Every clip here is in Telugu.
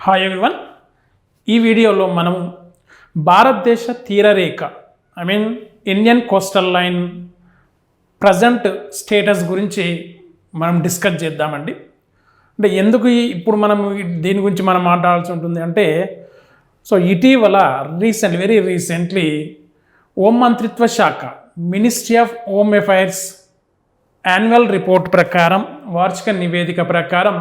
హాయ్ ఎవ్రీవన్ ఈ వీడియోలో మనం భారతదేశ తీరరేఖ I mean Indian coastal line present status గురించి మనం డిస్కస్ చేద్దామండి. అంటే ఎందుకు ఇప్పుడు మనం దీని గురించి మనం మాట్లాడాల్సి ఉంటుంది అంటే సో ఇటీవల రీసెంట్ వెరీ రీసెంట్లీ హోం మంత్రిత్వ శాఖ ministry of home affairs annual report ప్రకారం వార్షిక నివేదిక ప్రకారం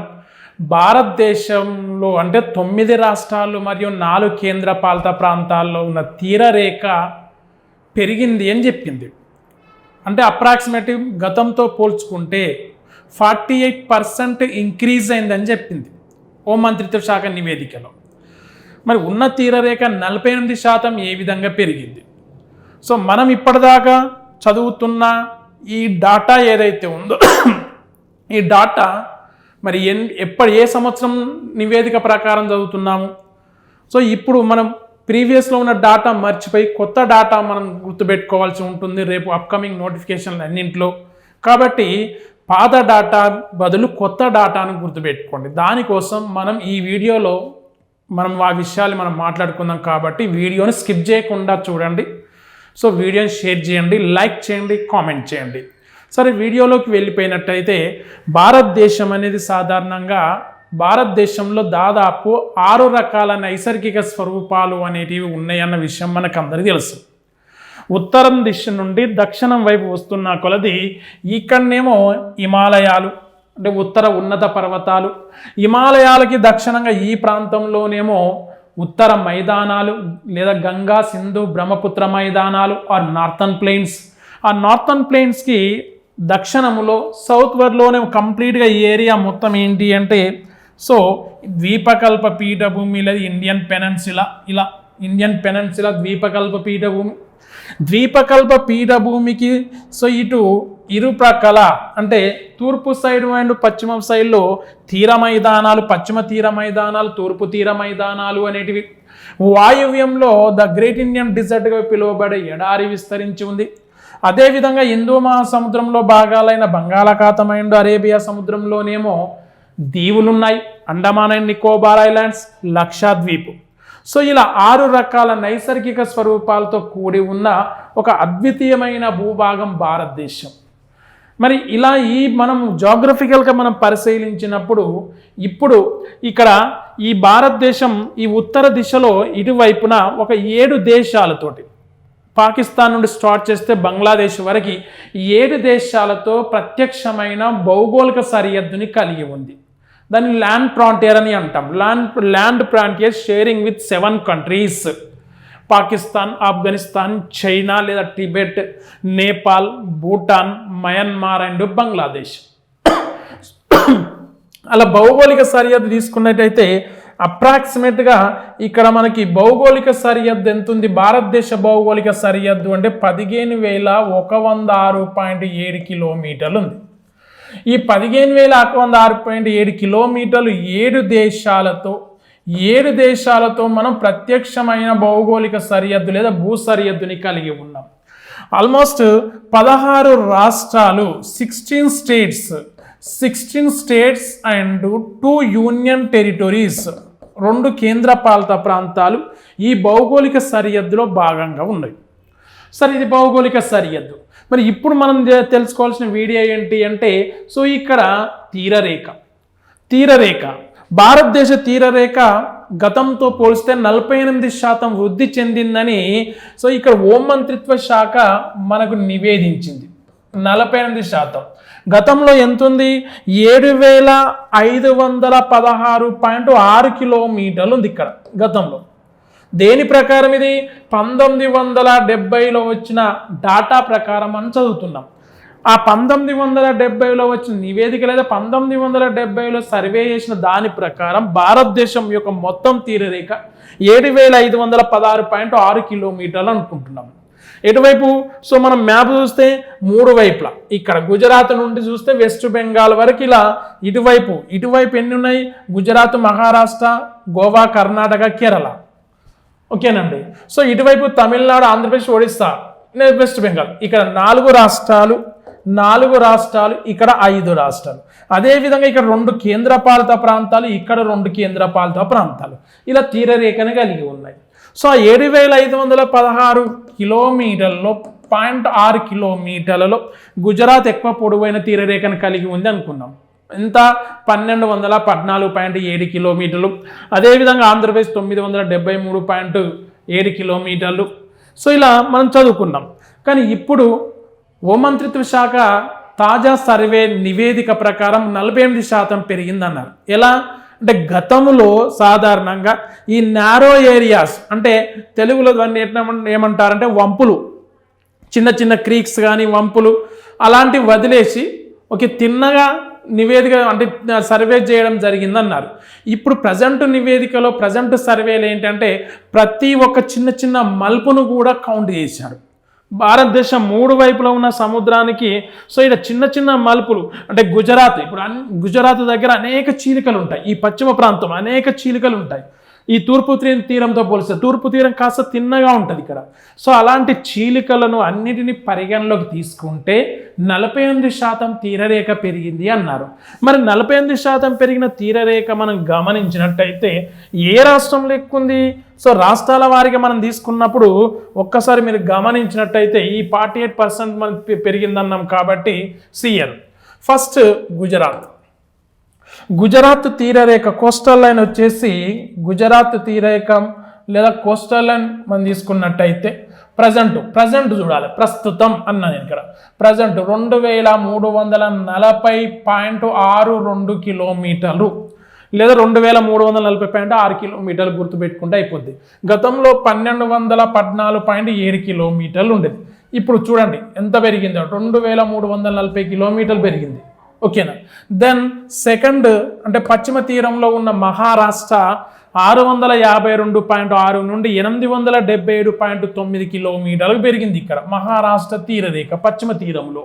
భారతదేశంలో అంటే తొమ్మిది రాష్ట్రాలు మరియు నాలుగు కేంద్ర పాలిత ప్రాంతాల్లో ఉన్న తీరరేఖ పెరిగింది అని చెప్పింది. అంటే అప్రాక్సిమేటివ్ గతంతో పోల్చుకుంటే ఫార్టీ ఎయిట్ పర్సెంట్ ఇంక్రీజ్ అయిందని చెప్పింది హోం మంత్రిత్వ శాఖ నివేదికలో. మరి ఉన్న తీరరేఖ నలభై ఎనిమిది శాతం ఏ విధంగా పెరిగింది? సో మనం ఇప్పటిదాకా చదువుతున్న ఈ డాటా ఏదైతే ఉందో ఈ డాటా మరి ఎన్ ఎప్పటి ఏ సంవత్సరం నివేదిక ప్రకారం చదువుతున్నాము? సో ఇప్పుడు మనం ప్రీవియస్లో ఉన్న డాటా మర్చిపోయి కొత్త డాటా మనం గుర్తుపెట్టుకోవాల్సి ఉంటుంది రేపు అప్కమింగ్ నోటిఫికేషన్లు అన్నింటిలో. కాబట్టి పాత డాటా బదులు కొత్త డాటాను గుర్తుపెట్టుకోండి. దానికోసం మనం ఈ వీడియోలో మనం ఆ విషయాలు మనం మాట్లాడుకుందాం కాబట్టి వీడియోని స్కిప్ చేయకుండా చూడండి. సో వీడియోని షేర్ చేయండి లైక్ చేయండి కామెంట్ చేయండి. సరే వీడియోలోకి వెళ్ళిపోయినట్టయితే భారతదేశం అనేది సాధారణంగా భారతదేశంలో దాదాపు ఆరు రకాల నైసర్గిక స్వరూపాలు అనేటివి ఉన్నాయన్న విషయం మనకు అందరికీ తెలుసు. ఉత్తరం దిశ నుండి దక్షిణం వైపు వస్తున్న కొలది ఇక్కడనేమో హిమాలయాలు అంటే ఉత్తర ఉన్నత పర్వతాలు. హిమాలయాలకి దక్షిణంగా ఈ ప్రాంతంలోనేమో ఉత్తర మైదానాలు లేదా గంగా సింధు బ్రహ్మపుత్ర మైదానాలు ఆర్ నార్థన్ ప్లెయిన్స్ ఆ నార్థన్ ప్లెయిన్స్కి దక్షిణములో సౌత్ వర్డ్లోనే కంప్లీట్గా ఈ ఏరియా మొత్తం ఏంటి అంటే సో ద్వీపకల్ప పీఠభూమి లేదా ఇండియన్ పెనన్సిలా ఇలా ఇండియన్ పెనన్సిలా ద్వీపకల్ప పీఠభూమి. ద్వీపకల్ప పీఠభూమికి సో ఇటు ఇరు ప్రక్కల అంటే తూర్పు సైడ్ అండ్ పశ్చిమ సైడ్లో తీర మైదానాలు పశ్చిమ తీర మైదానాలు తూర్పు తీర మైదానాలు అనేటివి. వాయువ్యంలో ద గ్రేట్ ఇండియన్ డిజర్ట్గా పిలువబడే ఎడారి విస్తరించి ఉంది. అదేవిధంగా హిందూ మహాసముద్రంలో భాగాలైన బంగాళాఖాతం అండ్ అరేబియా సముద్రంలోనేమో దీవులున్నాయి. Andaman and Nicobar islands Lakshadweep. So ఇలా ఆరు రకాల నైసర్గిక స్వరూపాలతో కూడి ఉన్న ఒక అద్వితీయమైన భూభాగం భారతదేశం. మరి ఇలా ఈ మనం జాగ్రఫికల్గా మనం పరిశీలించినప్పుడు ఇప్పుడు ఇక్కడ ఈ భారతదేశం ఈ ఉత్తర దిశలో ఇటువైపున ఒక ఏడు దేశాలతోటి పాకిస్తాన్ నుండి స్టార్ట్ చేస్తే బంగ్లాదేశ్ వరకు ఏడు దేశాలతో ప్రత్యక్షమైన భౌగోళిక సరిహద్దుని కలిగి ఉంది. దాన్ని ల్యాండ్ ప్రాంటియర్ అని అంటాం. Land land frontier sharing with seven countries Pakistan Afghanistan China లేదా Tibet Nepal Bhutan Myanmar and Bangladesh. అలా భౌగోళిక సరిహద్దు తీసుకున్నట్టయితే అప్రాక్సిమేట్గా ఇక్కడ మనకి భౌగోళిక సరిహద్దు ఎంత ఉంది భారతదేశ భౌగోళిక సరిహద్దు అంటే పదిహేను వేల ఒక వంద ఆరు పాయింట్ ఏడు కిలోమీటర్లు ఉంది. ఈ పదిహేను వేల ఒక వంద ఆరు పాయింట్ ఏడు కిలోమీటర్లు ఏడు దేశాలతో ఏడు దేశాలతో మనం ప్రత్యక్షమైన భౌగోళిక సరిహద్దు లేదా భూ సరిహద్దుని కలిగి ఉన్నాం. ఆల్మోస్ట్ పదహారు రాష్ట్రాలు sixteen states sixteen states and two union territories రెండు కేంద్రపాలిత ప్రాంతాలు ఈ భౌగోళిక సరిహద్దులో భాగంగా ఉన్నాయి. సరే ఇది భౌగోళిక సరిహద్దు. మరి ఇప్పుడు మనం తెలుసుకోవాల్సిన వీడియో ఏంటి అంటే సో ఇక్కడ తీరరేఖ. తీరరేఖ. భారతదేశ తీరరేఖ గతంతో పోలిస్తే నలభై ఎనిమిది శాతం వృద్ధి చెందిందని సో ఇక్కడ హోం మంత్రిత్వ శాఖ మనకు నివేదించింది. నలభై ఎనిమిది శాతం. గతంలో ఎంత ఉంది ఏడు వేల ఐదు వందల పదహారు పాయింట్ ఆరు కిలోమీటర్లు ఉంది ఇక్కడ గతంలో. దేని ప్రకారం ఇది? పంతొమ్మిది వందల డెబ్బైలో వచ్చిన డాటా ప్రకారం అని చదువుతున్నాం. ఆ పంతొమ్మిది వందల డెబ్బైలో వచ్చిన నివేదిక లేదా పంతొమ్మిది వందల డెబ్బైలో సర్వే చేసిన దాని ప్రకారం భారతదేశం యొక్క మొత్తం తీరరేఖ ఏడు వేల ఐదు వందల పదహారు పాయింట్ ఆరు కిలోమీటర్లు అనుకుంటున్నాం. ఎటువైపు? సో మనం మ్యాప్ చూస్తే మూడు వైపులా. ఇక్కడ గుజరాత్ నుండి చూస్తే వెస్ట్ బెంగాల్ వరకు ఇలా ఇటువైపు. ఇటువైపు ఎన్ని ఉన్నాయి? గుజరాత్ మహారాష్ట్ర గోవా కర్ణాటక కేరళ. ఓకేనండి. సో ఇటువైపు తమిళనాడు ఆంధ్రప్రదేశ్ ఒడిస్సా. వెస్ట్ బెంగాల్. ఇక్కడ నాలుగు రాష్ట్రాలు నాలుగు రాష్ట్రాలు ఇక్కడ ఐదు రాష్ట్రాలు. అదేవిధంగా ఇక్కడ రెండు కేంద్రపాలిత ప్రాంతాలు ఇక్కడ రెండు కేంద్రపాలిత ప్రాంతాలు. ఇలా తీరరేఖను కలిగి ఉన్నాయి. సో ఆ ఏడు వేల ఐదు వందల పదహారు కిలోమీటర్లలో పాయింట్ ఆరు కిలోమీటర్లలో గుజరాత్ ఎక్కువ పొడవైన తీరరేఖను కలిగి ఉంది అనుకున్నాం ఇంత పన్నెండు వందల పద్నాలుగు పాయింట్ ఏడు కిలోమీటర్లు అదేవిధంగా ఆంధ్రప్రదేశ్ తొమ్మిది వందల డెబ్బై మూడు పాయింట్ ఏడు కిలోమీటర్లు. సో ఇలా మనం చదువుకున్నాం. కానీ ఇప్పుడు హోంమంత్రిత్వ శాఖ తాజా సర్వే నివేదిక ప్రకారం నలభై ఎనిమిది శాతం పెరిగిందన్నారు. ఎలా? అంటే గతంలో సాధారణంగా ఈ నారో ఏరియాస్ అంటే తెలుగులో దాన్ని ఏమంటారంటే వంపులు. చిన్న చిన్న క్రీక్స్ కానీ వంపులు అలాంటివి వదిలేసి ఒక తిన్నగా నివేదిక అంటే సర్వే చేయడం జరిగిందన్నారు. ఇప్పుడు ప్రజెంట్ నివేదికలో ప్రజెంట్ సర్వేలు ఏంటంటే ప్రతి ఒక్క చిన్న చిన్న మలుపును కూడా కౌంట్ చేశారు. భారతదేశం మూడు వైపులో ఉన్న సముద్రానికి సో ఇక్కడ చిన్న చిన్న మలుపులు అంటే గుజరాత్ ఇప్పుడు అన్ గుజరాత్ దగ్గర అనేక చీలికలు ఉంటాయి. ఈ పశ్చిమ ప్రాంతం అనేక చీలికలు ఉంటాయి. ఈ తూర్పు తీరంతో పోలిస్తే తూర్పు తీరం కాస్త తిన్నగా ఉంటుంది ఇక్కడ. సో అలాంటి చీలికలను అన్నిటిని పరిగణలోకి తీసుకుంటే నలభై ఎనిమిది శాతం తీరరేఖ పెరిగింది అన్నారు. మరి నలభై ఎనిమిది శాతం పెరిగిన తీరరేఖ మనం గమనించినట్టయితే ఏ రాష్ట్రంలో ఎక్కువ ఉంది సో రాష్ట్రాల వారిగా మనం తీసుకున్నప్పుడు ఒక్కసారి మీరు గమనించినట్టయితే ఈ ఫార్టీ ఎయిట్ పర్సెంట్ మనం పెరిగిందన్నాం కాబట్టి సిఎల్ ఫస్ట్ గుజరాత్. గుజరాత్ తీరరేఖ కోస్టల్ లైన్ వచ్చేసి గుజరాత్ తీరరేఖ లేదా కోస్టల్ లైన్ మనం తీసుకున్నట్టయితే ప్రజెంట్ ప్రజెంట్ చూడాలి. ప్రస్తుతం అన్నది ఇక్కడ. ప్రజెంట్ రెండు వేల మూడు వందల నలభై పాయింట్ ఆరు రెండు కిలోమీటర్లు లేదా రెండు వేల మూడు వందల నలభై పాయింట్ ఆరు కిలోమీటర్లు గుర్తుపెట్టుకుంటే అయిపోద్ది. గతంలో పన్నెండు వందల పద్నాలుగు పాయింట్ ఏడు కిలోమీటర్లు ఉండేది. ఇప్పుడు చూడండి ఎంత పెరిగిందో. రెండు వేల మూడు వందల నలభై కిలోమీటర్లు పెరిగింది. ఓకేనా? దెన్ సెకండ్ అంటే పశ్చిమ తీరంలో ఉన్న మహారాష్ట్ర ఆరు వందల యాభై రెండు పాయింట్ ఆరు నుండి ఎనిమిది వందల డెబ్బై ఏడు పాయింట్ తొమ్మిది కిలోమీటర్లకు పెరిగింది ఇక్కడ. మహారాష్ట్ర తీరరేఖ పశ్చిమ తీరంలో.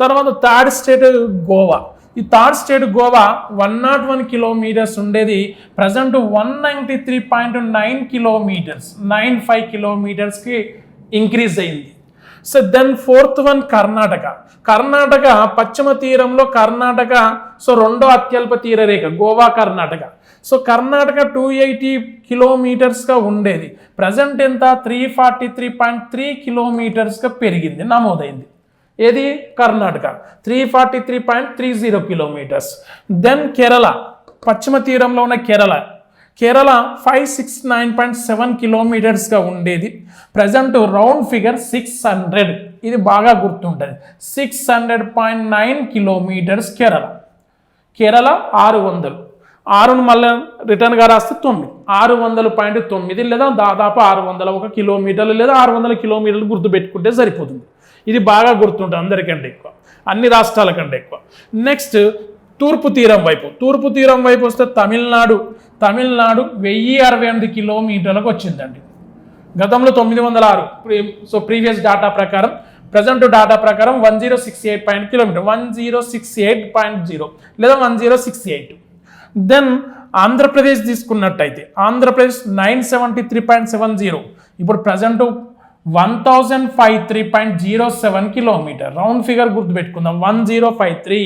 తర్వాత థర్డ్ స్టేట్ గోవా. ఈ third state Goa one not one kilometers ఉండేది. Present one ninety three point nine kilometers nine five కిలోమీటర్స్కి increase అయింది. So then fourth one Karnataka Karnataka పశ్చిమ తీరంలో కర్ణాటక సో రెండో అత్యల్ప తీరరేఖ Goa Karnataka so Karnataka two eighty కిలోమీటర్స్గా ఉండేది ప్రజెంట్ ఎంత three forty three point three కిలోమీటర్స్గా పెరిగింది నమోదైంది ఏది Karnataka three forty three point three zero kilometers then Kerala పశ్చిమ తీరంలో ఉన్న Kerala Kerala five six nine point seven కిలోమీటర్స్గా ఉండేది. Present round figure six hundred ఇది బాగా గుర్తుంటుంది. Six hundred point nine kilometers Kerala. Kerala ఆరు వందలు. ఆరును మళ్ళీ రిటర్న్గా రాస్తే తొమ్మిది. ఆరు వందల పాయింట్ తొమ్మిది లేదా దాదాపు ఆరు వందల ఒక కిలోమీటర్లు లేదా ఆరు వందల కిలోమీటర్లు గుర్తుపెట్టుకుంటే సరిపోతుంది. ఇది బాగా గుర్తుంటుంది అందరికంటే ఎక్కువ. అన్ని రాష్ట్రాల కంటే ఎక్కువ. నెక్స్ట్ తూర్పు తీరం వైపు. తూర్పు తీరం వైపు వస్తే తమిళనాడు. తమిళనాడు వెయ్యి అరవై ఎనిమిది కిలోమీటర్లకు వచ్చిందండి. గతంలో తొమ్మిది వందల ఆరు. సో ప్రీవియస్ డేటా ప్రకారం ప్రజెంట్ డేటా ప్రకారం one zero six eight point kilometre. One zero six eight point zero లేదా one zero six eight. Then Andhra Pradesh తీసుకున్నట్టయితే Andhra Pradesh nine seventy three point seven zero. ఇప్పుడు present one thousand five three point zero seven kilometre. Round figure గుర్తుపెట్టుకుందాం. One zero five three.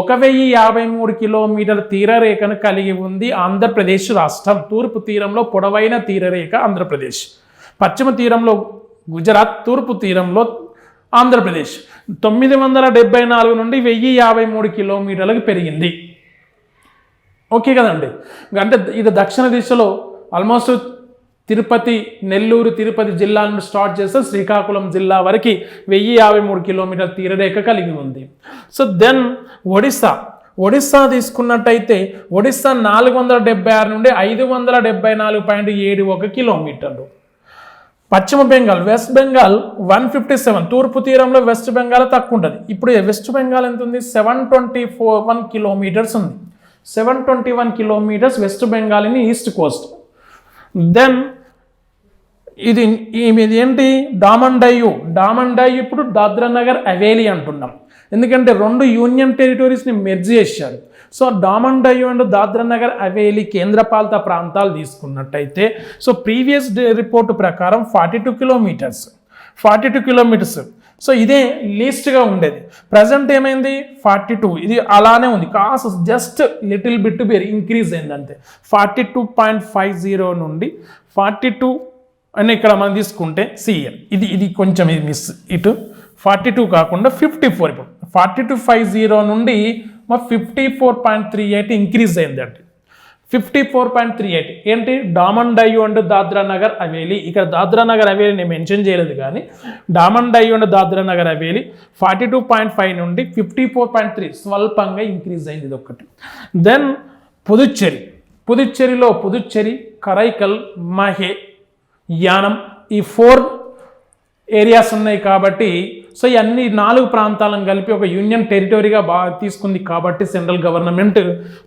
ఒక వెయ్యి యాభై మూడు కిలోమీటర్ తీరరేఖను కలిగి ఉంది ఆంధ్రప్రదేశ్ రాష్ట్రం. తూర్పు తీరంలో పొడవైన తీరరేఖ ఆంధ్రప్రదేశ్. పశ్చిమ తీరంలో గుజరాత్ తూర్పు తీరంలో ఆంధ్రప్రదేశ్. తొమ్మిది వందల డెబ్బై నాలుగు నుండి వెయ్యి యాభై మూడు కిలోమీటర్లకు పెరిగింది. ఓకే కదండి? అంటే ఇది దక్షిణ దిశలో ఆల్మోస్ట్ తిరుపతి నెల్లూరు తిరుపతి జిల్లా నుండి స్టార్ట్ చేస్తే శ్రీకాకుళం జిల్లా వరకు వెయ్యి యాభై మూడు కిలోమీటర్ తీరరేఖ కలిగి ఉంది. సో దెన్ ఒడిస్సా ఒడిస్సా తీసుకున్నట్టయితే ఒడిస్సా నాలుగు వందల డెబ్బై ఆరు నుండి ఐదు వందల డెబ్బై నాలుగు పాయింట్ ఏడు ఒక కిలోమీటర్లు. పశ్చిమ Bengal west Bengal one fifty seven తూర్పు తీరంలో వెస్ట్ బెంగాల్ తక్కువ ఉంటుంది. ఇప్పుడు వెస్ట్ బెంగాల్ ఎంత ఉంది? Seven twenty four one kilometres ఉంది. Seven twenty one kilometres west బెంగాల్ని east coast. Then ఇది ఈ- ఇది ఏంటి? డామన్ డయ్యు డామన్ డయ్యు ఇప్పుడు దాద్రా నగర్ అవేలి అంటున్నాం. ఎందుకంటే రెండు యూనియన్ టెరిటరీస్ని మెర్జ్ చేశారు. సో డామన్ డయ్యు అండ్ దాద్రా నగర్ అవేలి కేంద్రపాలిత ప్రాంతాలు తీసుకున్నట్టయితే సో ప్రీవియస్ రిపోర్ట్ ప్రకారం forty two kilometres forty two kilometres so ఇదే లీస్ట్గా ఉండేది. ప్రజెంట్ ఏమైంది? ఫార్టీ టూ ఇది అలానే ఉంది. కాస్త just little bit bare increase అయింది అంతే. Forty two point five zero నుండి ఫార్టీ టూ అని ఇక్కడ మనం తీసుకుంటే సిఎల్ ఇది ఇది కొంచెం ఇది మిస్ ఇటు. ఫార్టీ టూ కాకుండా ఫిఫ్టీ ఫోర్ ఇప్పుడు. ఫార్టీ టూ ఫైవ్ జీరో నుండి మా fifty four point three eight increase అయిందండి fifty four point three eight. ఏంటి? డామన్ డయ్యూ అండ్ దాద్రా నగర్ హవేలీ. ఇక్కడ దాద్రా నగర్ హవేలీ నేను మెన్షన్ చేయలేదు కానీ Daman Diu and Dadra Nagar Haveli forty two point five నుండి ఫిఫ్టీ ఫోర్ పాయింట్ త్రీ స్వల్పంగా ఇంక్రీజ్ అయింది ఇది ఒకటి దెన్ పుదుచ్చేరి. పుదుచ్చేరిలో పుదుచ్చేరి కరైకల్ మహే యానం ఈ ఫోర్ ఏరియాస్ ఉన్నాయి కాబట్టి సో ఈ అన్ని నాలుగు ప్రాంతాలను కలిపి ఒక యూనియన్ టెరిటరీగా బాగా తీసుకుంది కాబట్టి సెంట్రల్ గవర్నమెంట్.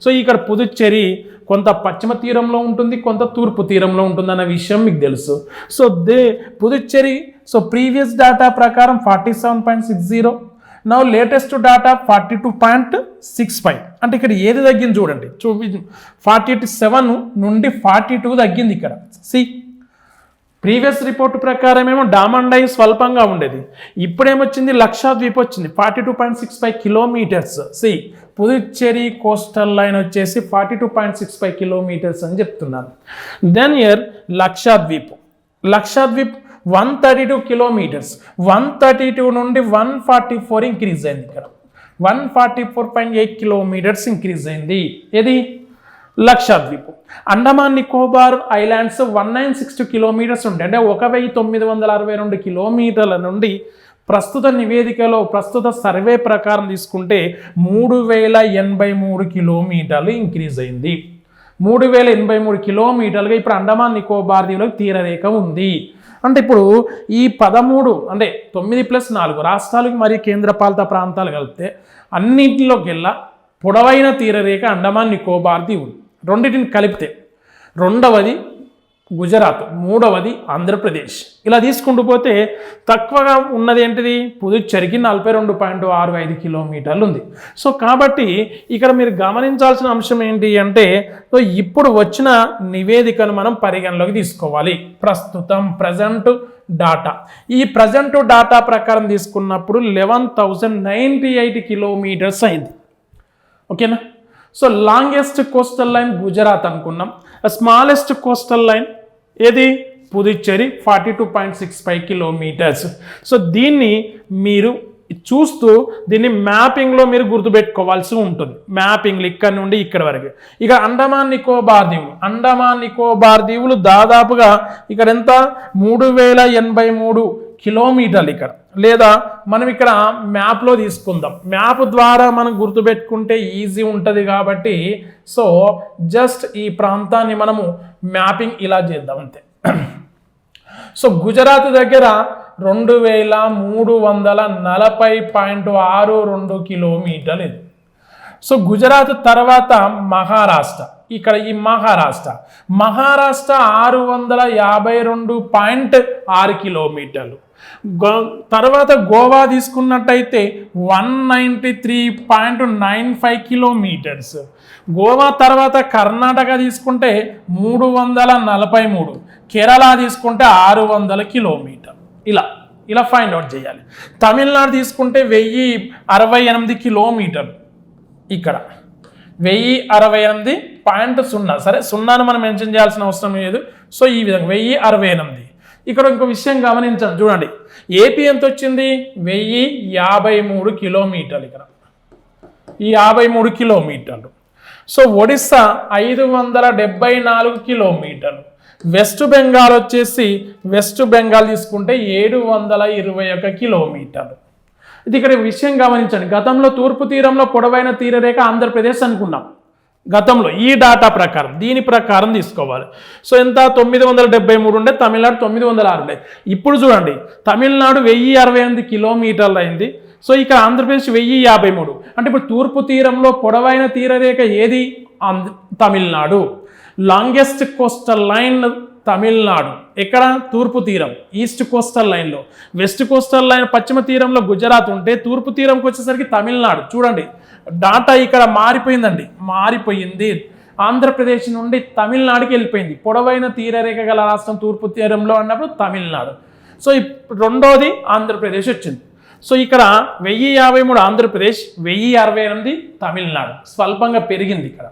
సో ఇక్కడ పుదుచ్చేరి కొంత పశ్చిమ తీరంలో ఉంటుంది కొంత తూర్పు తీరంలో ఉంటుంది అన్న విషయం మీకు తెలుసు. So the Puducherry so previous data ప్రకారం forty seven point six zero నా latest data forty two point six five. అంటే ఇక్కడ ఏది తగ్గింది చూడండి. చూపి ఫార్టీ సెవెన్ నుండి ఫార్టీ టూ తగ్గింది ఇక్కడ. సి ప్రీవియస్ రిపోర్ట్ ప్రకారం ఏమో డామండై స్వల్పంగా ఉండేది. ఇప్పుడేమొచ్చింది? లక్షాద్వీప్ వచ్చింది forty two point six five kilometres. C Puducherry coastal line వచ్చేసి forty two point six five kilometres అని చెప్తున్నాను then year Lakshadweep Lakshadweep one thirty two kilometres. One thirty two నుండి వన్ ఫార్టీ ఫోర్ ఇంక్రీజ్ అయింది ఇక్కడ. One forty four point eight kilometres increase అయింది. ఏది? Lakshadweep. Andaman Nicobar islands one nine six kilometres ఉంటాయి అంటే ఒక వెయ్యి తొమ్మిది వందల అరవై రెండు కిలోమీటర్ల నుండి ప్రస్తుత నివేదికలో ప్రస్తుత సర్వే ప్రకారం తీసుకుంటే మూడు వేల ఎనభై మూడు కిలోమీటర్లు ఇంక్రీజ్ అయింది. మూడు వేల ఎనభై మూడు కిలోమీటర్లుగా ఇప్పుడు అండమాన్ నికోబార్ దీవులకు తీరరేఖ ఉంది. అంటే ఇప్పుడు ఈ పదమూడు అంటే తొమ్మిది ప్లస్ నాలుగు రాష్ట్రాలకు మరియు కేంద్రపాలిత ప్రాంతాలు కలిపితే అన్నింటిలోకెల్లా పొడవైన తీరరేఖ అండమాన్ నికోబార్ దీవులు రెండింటిని కలిపితే రెండవది గుజరాత్ మూడవది ఆంధ్రప్రదేశ్. ఇలా తీసుకుంటూ పోతే తక్కువగా ఉన్నది ఏంటిది? పుదుచ్చేరికి నలభై రెండు పాయింట్ ఆరు ఐదు కిలోమీటర్లు ఉంది సో కాబట్టి ఇక్కడ మీరు గమనించాల్సిన అంశం ఏంటి అంటే సో ఇప్పుడు వచ్చిన నివేదికను మనం పరిగణలోకి తీసుకోవాలి. ప్రస్తుతం ప్రజెంట్ డాటా. ఈ ప్రజెంట్ డాటా ప్రకారం తీసుకున్నప్పుడు eleven thousand ninety eight kilometres అయింది. ఓకేనా? So longest coastal line Gujarat అనుకున్నాం. స్మాలెస్ట్ కోస్టల్ లైన్ ఏది? Puducherry forty two point six five kilometres so దీన్ని మీరు చూస్తూ దీన్ని మ్యాపింగ్లో మీరు గుర్తుపెట్టుకోవాల్సి ఉంటుంది. మ్యాపింగ్లు ఇక్కడ నుండి ఇక్కడ వరకు. ఇక అండమాన్ నికోబార్ దీవులు. అండమాన్ నికోబార్ దీవులు దాదాపుగా ఇక్కడ ఎంత? మూడు వేల ఎనభై మూడు కిలోమీటర్లు ఇక్కడ. లేదా మనం ఇక్కడ మ్యాప్లో తీసుకుందాం. మ్యాప్ ద్వారా మనం గుర్తుపెట్టుకుంటే ఈజీ ఉంటుంది కాబట్టి సో జస్ట్ ఈ ప్రాంతాన్ని మనము మ్యాపింగ్ ఇలా చేద్దాం అంతే. సో గుజరాత్ దగ్గర రెండు వేల మూడు వందల నలభై పాయింట్ ఆరు రెండు కిలోమీటర్లు ఇది. సో గుజరాత్ తర్వాత మహారాష్ట్ర. ఇక్కడ ఈ మహారాష్ట్ర. మహారాష్ట్ర ఆరు వందల యాభై రెండు పాయింట్ ఆరు కిలోమీటర్లు. గో తర్వాత గోవా తీసుకున్నట్టయితే one ninety three point nine five kilometres. Goa తర్వాత కర్ణాటక తీసుకుంటే మూడు వందల నలభై మూడు. కేరళ తీసుకుంటే ఆరు వందల కిలోమీటర్. ఇలా ఇలా ఫైండ్ అవుట్ చేయాలి. తమిళనాడు తీసుకుంటే వెయ్యి అరవై ఎనిమిది కిలోమీటర్. ఇక్కడ వెయ్యి అరవై ఎనిమిది పాయింట్ సున్నా. సరే సున్నాను మనం మెన్షన్ చేయాల్సిన అవసరం లేదు. సో ఈ విధంగా వెయ్యి అరవై ఎనిమిది. ఇక్కడ ఇంకో విషయం గమనించండి చూడండి. ఏపీ ఎంత వచ్చింది? వెయ్యి యాభై మూడు కిలోమీటర్లు ఇక్కడ. ఈ యాభై మూడు కిలోమీటర్లు. సో ఒడిస్సా ఐదు వందల డెబ్బై నాలుగు కిలోమీటర్లు. వెస్ట్ బెంగాల్ వచ్చేసి వెస్ట్ బెంగాల్ తీసుకుంటే ఏడు వందల ఇరవై ఒక కిలోమీటర్లు. ఇది ఇక్కడ విషయం గమనించండి. గతంలో తూర్పు తీరంలో పొడవైన తీరరేఖ ఆంధ్రప్రదేశ్ అనుకున్నాం గతంలో ఈ డాటా ప్రకారం దీని ప్రకారం తీసుకోవాలి. సో ఎంత? తొమ్మిది వందల డెబ్బై మూడు ఉండే తమిళనాడు తొమ్మిది వందల ఆరు ఉండే. ఇప్పుడు చూడండి తమిళనాడు వెయ్యి అరవై ఎనిమిది కిలోమీటర్లు అయింది. సో ఇక్కడ ఆంధ్రప్రదేశ్ వెయ్యి యాభై మూడు. అంటే ఇప్పుడు తూర్పు తీరంలో పొడవైన తీరరేఖ ఏది? Andhra Tamil Nadu. Longest coastal line Tamil Nadu. ఎక్కడ? తూర్పు తీరం. ఈస్ట్ కోస్టల్ లైన్లో. వెస్ట్ కోస్టల్ లైన్ పశ్చిమ తీరంలో గుజరాత్ ఉంటే తూర్పు తీరంకి వచ్చేసరికి తమిళనాడు. చూడండి. డాటా ఇక్కడ మారిపోయిందండి. మారిపోయింది. ఆంధ్రప్రదేశ్ నుండి తమిళనాడుకి వెళ్ళిపోయింది. పొడవైన తీరరేఖ గల రాష్ట్రం తూర్పు తీరంలో అన్నప్పుడు తమిళనాడు. సో ఇప్- రెండోది ఆంధ్రప్రదేశ్ వచ్చింది. సో ఇక్కడ వెయ్యి యాభై మూడు ఆంధ్రప్రదేశ్ వెయ్యి అరవై ఎనిమిది తమిళనాడు. స్వల్పంగా పెరిగింది ఇక్కడ.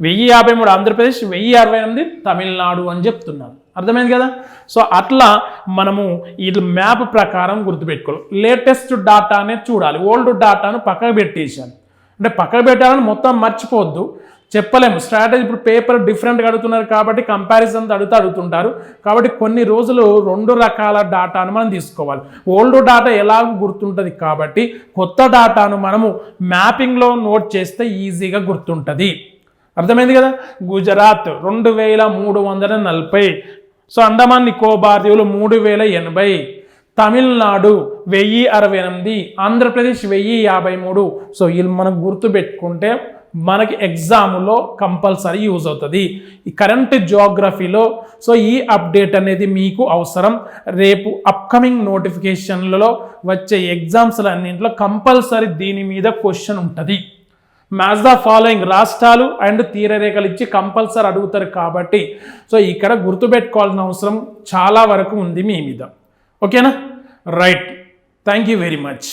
వెయ్యి యాభై మూడు ఆంధ్రప్రదేశ్ వెయ్యి అరవై ఎనిమిది తమిళనాడు అని చెప్తున్నారు. అర్థమైంది కదా? సో అట్లా మనము ఈ మ్యాప్ ప్రకారం గుర్తుపెట్టుకోవాలి. లేటెస్ట్ డాటానే చూడాలి. ఓల్డ్ డాటాను పక్కకు పెట్టేసాను అంటే పక్కకు పెట్టాలని మొత్తం మర్చిపోవద్దు. చెప్పలేము. స్ట్రాటజీ ఇప్పుడు పేపర్ డిఫరెంట్గా అడుగుతున్నారు కాబట్టి కంపారిజన్ అడుగుతూ అడుగుతుంటారు. కాబట్టి కొన్ని రోజులు రెండు రకాల డాటాను మనం తీసుకోవాలి. ఓల్డ్ డాటా ఎలాగో గుర్తుంటుంది కాబట్టి కొత్త డాటాను మనము మ్యాపింగ్లో నోట్ చేస్తే ఈజీగా గుర్తుంటుంది. అర్థమైంది కదా? గుజరాత్ రెండు వేల మూడు వందల నలభై. సో అండమాన్ నికోబార్ దీవులు మూడు వేల ఎనభై. తమిళనాడు వెయ్యి అరవై ఎనిమిది. ఆంధ్రప్రదేశ్ వెయ్యి యాభై మూడు. సో వీళ్ళు మనం గుర్తుపెట్టుకుంటే మనకి ఎగ్జామ్లో కంపల్సరీ యూజ్ అవుతుంది. ఈ కరెంట్ జోగ్రఫీలో సో ఈ అప్డేట్ అనేది మీకు అవసరం. రేపు అప్కమింగ్ నోటిఫికేషన్లలో వచ్చే ఎగ్జామ్స్లు అన్నింటిలో కంపల్సరీ దీని మీద క్వశ్చన్ ఉంటుంది. మ్యాచ్ ద ఫాలోయింగ్ రాష్ట్రాలు అండ్ తీరరేఖలు ఇచ్చి కంపల్సరీ అడుగుతారు కాబట్టి సో ఇక్కడ గుర్తుపెట్టుకోవాల్సిన అవసరం చాలా వరకు ఉంది మీ మీద. ఓకేనా right thank you very much